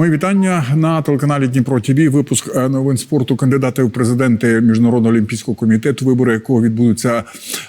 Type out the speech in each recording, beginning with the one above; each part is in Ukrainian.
Мої вітання на телеканалі Дніпро ТВ. Випуск е, новин спорту кандидати в президенти міжнародного олімпійського комітету, вибори якого відбудуться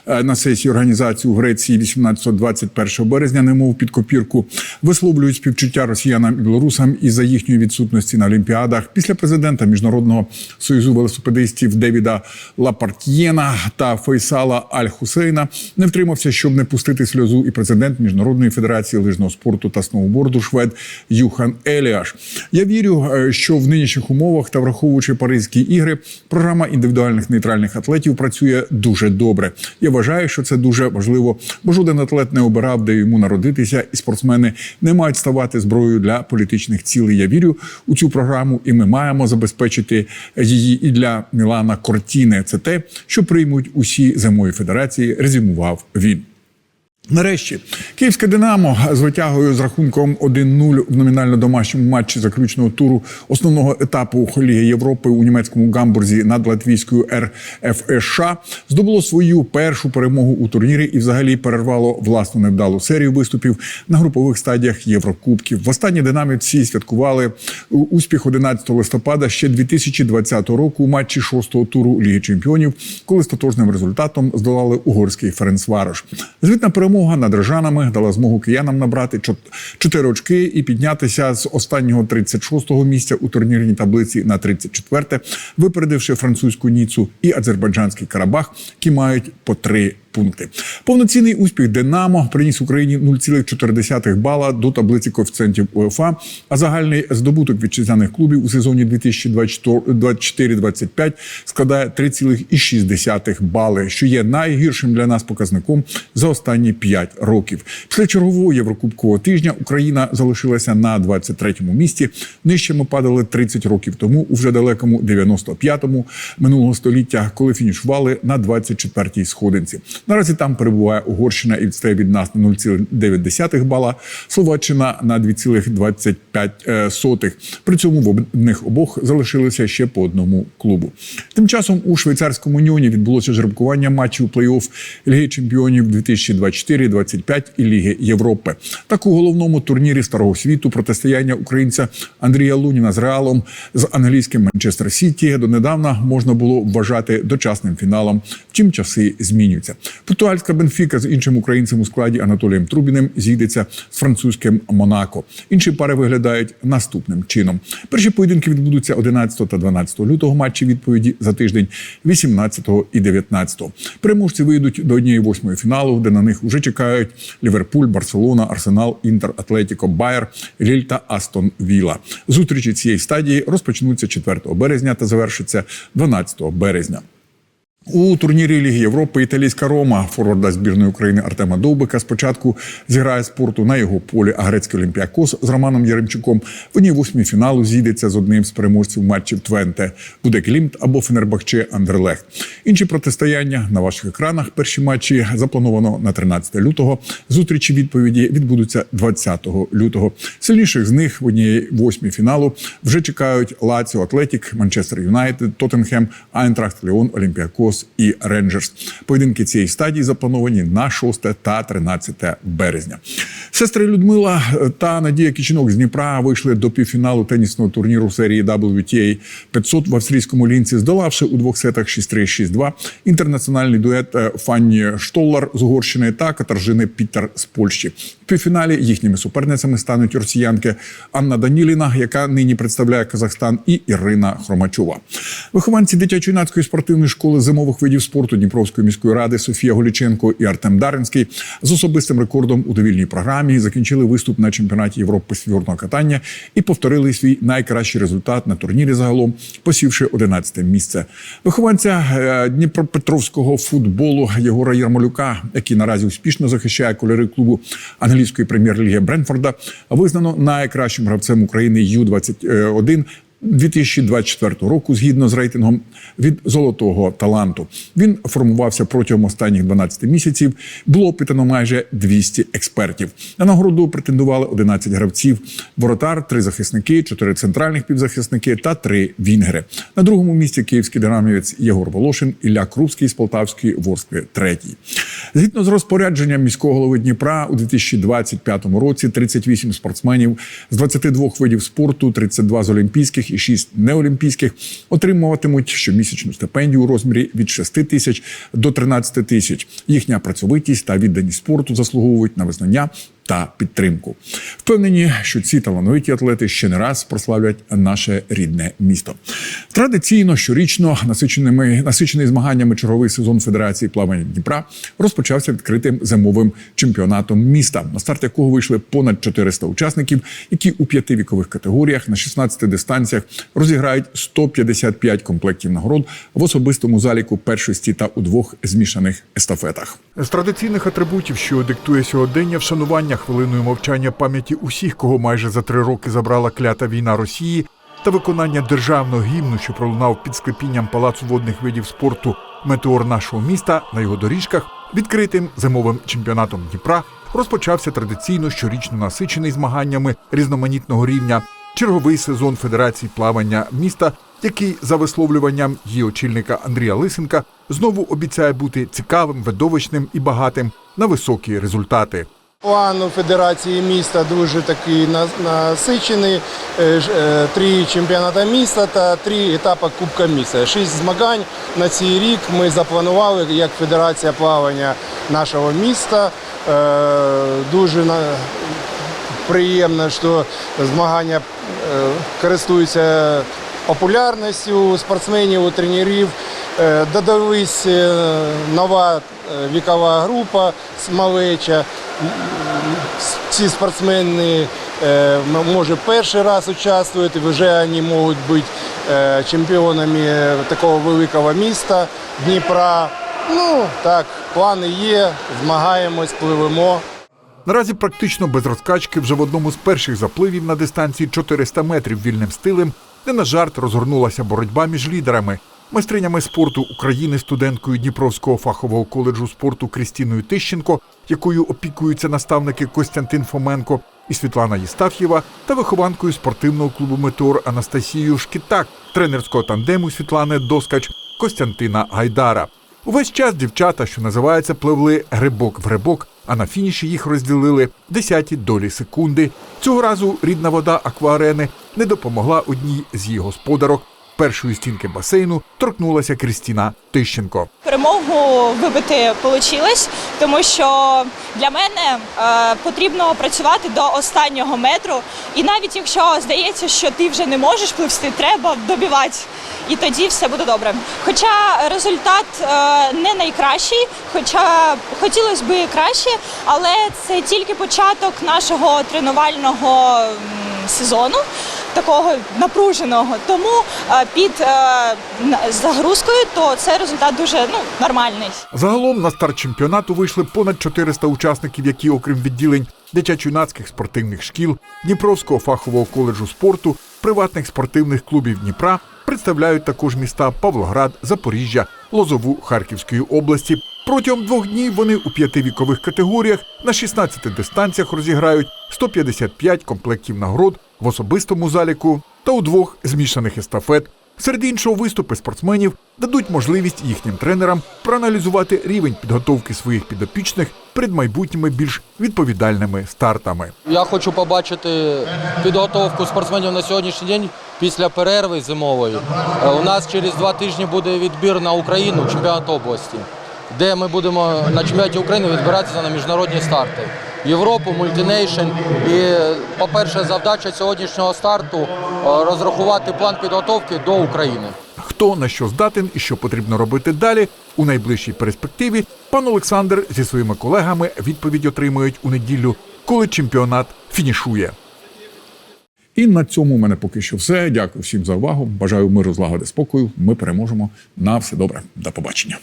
е, на сесії організації у Греції 18-21 березня. Немов під копірку висловлюють співчуття росіянам і білорусам із за їхньої відсутності на олімпіадах. Після президента міжнародного союзу велосипедистів Девіда Лапартьєна та Фейсала Аль Хусейна не втримався, щоб не пустити сльозу. І президент міжнародної федерації лижного спорту та сноуборду швед Юхан Еліаш. Я вірю, е, що в нинішніх умовах та враховуючи Паризькі ігри, програма індивідуальних нейтральних атлетів працює дуже добре. Я вважаю, що це дуже важливо, бо жоден атлет не обирав, де йому народитися, і спортсмени не мають ставати зброєю для політичних цілей. Я вірю у цю програму, і ми маємо забезпечити її і для Мілана Кортіне. Це те, що приймуть усі зимові федерації. Резюмував він. Нарешті київське Динамо з витягою з рахунком 1-0 в номінально домашньому матчі заключного туру основного етапу Ліги Європи у німецькому гамбурзі над латвійською РФШ здобуло свою першу перемогу у турнірі і взагалі перервало власну невдалу серію виступів на групових стадіях Єврокубків. Востаннє динамівці святкували успіх 11 листопада ще 2020 року у матчі шостого туру Ліги Чемпіонів, коли з тотожним результатом здолали угорський Ференцварош. Звітна перемога над Рижанами дала змогу киянам набрати 4 очки і піднятися з останнього 36-го місця у турнірній таблиці на 34-те, випередивши французьку Ніцу і азербайджанський Карабах, які мають по 3 пункти. Повноцінний успіх Динамо приніс Україні 0,4 бала до таблиці коефіцієнтів УЕФА, а загальний здобуток вітчизняних клубів у сезоні 2024-25 складає 3,6 бали, що є найгіршим для нас показником за останні 5 років. Після чергового єврокубкового тижня Україна залишилася на 23-му місці. Нижче ми падали 30 років тому, у вже далекому 95-му минулого століття, коли фінішували на 24-й сходинці. Наразі там перебуває Угорщина і відстає від нас на 0,9 бала, Словаччина на 2,25. При цьому в них обох залишилося ще по одному клубу. Тим часом у швейцарському ньоні відбулося жеребкування матчів плей-офф Ліги Чемпіонів 2024-25 і Ліги Європи. Так у головному турнірі старого світу протистояння українця Андрія Луніна з Реалом з англійським Манчестер Сіті донедавна можна було вважати дочасним фіналом. Втім, часи змінюються. Португальська Бенфіка з іншим українцем у складі Анатолієм Трубіним зійдеться з французьким Монако. Інші пари виглядають наступним чином. Перші поєдинки відбудуться 11 та 12 лютого. Матчі відповіді за тиждень 18 і 19. Переможці вийдуть до однієї восьмої фіналу, де на них вже чекають Ліверпуль, Барселона, Арсенал, Інтер, Атлетіко, Байер, Ліль та Астон Віла. Зустрічі цієї стадії розпочнуться 4 березня та завершаться 12 березня. У турнірі Ліги Європи італійська Рома форварда збірної України Артема Довбика спочатку зіграє спорту на його полі, а грецький Олімпіакос з Романом Яремчуком в одній восьмій фіналу зійдеться з одним з переможців матчів Твенте буде Клімт або Фенербахче Андерлехт. Інші протистояння на ваших екранах. Перші матчі заплановано на 13 лютого. Зустрічі відповіді відбудуться 20 лютого. Сильніших з них в одній восьмій фіналу вже чекають Лаціо Атлетік, Манчестер Юнайтед, Тоттенхем, Айнтрахт Леон, Олімпіакос і Рейнджерс. Поєдинки цієї стадії заплановані на 6 та 13 березня. Сестри Людмила та Надія Кічинок з Дніпра вийшли до півфіналу тенісного турніру серії WTA 500 в австрійському лінці, здолавши у двох сетах 6-3, 6-2 інтернаціональний дует Фанні Штоллар з Угорщини та Катаржини Пітер з Польщі. Півфіналі їхніми суперницями стануть росіянки Анна Даніліна, яка нині представляє Казахстан, і Ірина Хромачова. Вихованці дитячо-юнацької спортивної школи зимових видів спорту Дніпровської міської ради Софія Голіченко і Артем Даринський з особистим рекордом у довільній програмі закінчили виступ на чемпіонаті Європи з фігурного катання і повторили свій найкращий результат на турнірі загалом, посівши 11 місце. Вихованця е, Дніпропетровського футболу Єгора Ярмолюка, який наразі успішно захищає кольори клубу англійської прем'єр-ліги Бренфорда, визнано найкращим гравцем України Ю 21 2024 року, згідно з рейтингом від золотого таланту. Він формувався протягом останніх 12 місяців. Було опитано майже 200 експертів. На нагороду претендували 11 гравців: воротар, три захисники, чотири центральних півзахисники та три вінгери. На другому місці київський динамівець Єгор Волошин, Ілля Крупський з Полтавської Ворскли третій. Згідно з розпорядженням міського голови Дніпра у 2025 році 38 спортсменів з 22 видів спорту, 32 з олімпійських і 6 неолімпійських отримуватимуть щомісячну стипендію у розмірі від 6 тисяч до 13 тисяч. Їхня працьовитість та відданість спорту заслуговують на визнання та підтримку. Впевнені, що ці талановиті атлети ще не раз прославлять наше рідне місто. Традиційно щорічно насиченими насичений змаганнями черговий сезон Федерації плавання Дніпра розпочався відкритим зимовим чемпіонатом міста, на старт якого вийшли понад 400 учасників, які у п'яти вікових категоріях на 16 дистанціях розіграють 155 комплектів нагород в особистому заліку першості та у двох змішаних естафетах. З традиційних атрибутів, що диктує сьогодення, вшанування хвилиною мовчання пам'яті усіх, кого майже за три роки забрала клята війна Росії, та виконання державного гімну, що пролунав під склепінням палацу водних видів спорту Метеор нашого міста на його доріжках, відкритим зимовим чемпіонатом Дніпра розпочався традиційно щорічно насичений змаганнями різноманітного рівня черговий сезон Федерації плавання міста, який за висловлюванням її очільника Андрія Лисенка знову обіцяє бути цікавим, видовищним і багатим на високі результати. План у Федерації міста дуже такий на- насичений. Е, е, Три чемпіонати міста та три етапи Кубка міста. Шість змагань на цей рік ми запланували як Федерація плавання нашого міста. Е, Дуже приємно, що змагання користуються популярністю спортсменів, тренерів. Додалась е, нова вікова група з малеча. Ці спортсмени е, може перший раз участвують, вже вони можуть бути е, чемпіонами такого великого міста Дніпра. Ну так, плани є, змагаємось, пливемо. Наразі практично без розкачки вже в одному з перших запливів на дистанції 400 метрів вільним стилем, де на жарт розгорнулася боротьба між лідерами. Майстринями спорту України, студенткою Дніпровського фахового коледжу спорту Крістіною Тищенко, якою опікуються наставники Костянтин Фоменко і Світлана Єстаф'єва, та вихованкою спортивного клубу Метеор Анастасією Шкітак, тренерського тандему Світлани Доскач Костянтина Гайдара. Увесь час дівчата, що називається, пливли грибок в грибок, а на фініші їх розділили десяті долі секунди. Цього разу рідна вода акваарени не допомогла одній з її господарок. Першої стінки басейну торкнулася Крістіна Тищенко. Перемогу вибити вийшло, тому що для мене е, потрібно працювати до останнього метру. І навіть якщо здається, що ти вже не можеш пливсти, треба добивати. І тоді все буде добре. Хоча результат е, не найкращий, хоча хотілося б краще, але це тільки початок нашого тренувального сезону. Такого напруженого, тому е, під е, загрузкою, то це результат дуже ну нормальний. Загалом на старт чемпіонату вийшли понад 400 учасників, які, окрім відділень дитячо-юнацьких спортивних шкіл, Дніпровського фахового коледжу спорту, приватних спортивних клубів Дніпра, представляють також міста Павлоград, Запоріжжя, Лозову Харківської області. Протягом двох днів вони у п'яти вікових категоріях на 16 дистанціях розіграють 155 комплектів нагород в особистому заліку та у двох змішаних естафет. Серед іншого, виступи спортсменів дадуть можливість їхнім тренерам проаналізувати рівень підготовки своїх підопічних перед майбутніми більш відповідальними стартами. Я хочу побачити підготовку спортсменів на сьогоднішній день після перерви зимової. Е, У нас через два тижні буде відбір на Україну, чемпіонат області, де ми будемо на чемпіонаті України відбиратися на міжнародні старти. Європу, мультинейшн. І, по-перше, завдача сьогоднішнього старту е, розрахувати план підготовки до України. Хто на що здатен і що потрібно робити далі у найближчій перспективі, пан Олександр зі своїми колегами відповідь отримують у неділю, коли чемпіонат фінішує. І на цьому у мене поки що все. Дякую всім за увагу. Бажаю миру, злагоди, спокою. Ми переможемо. На все добре. До побачення.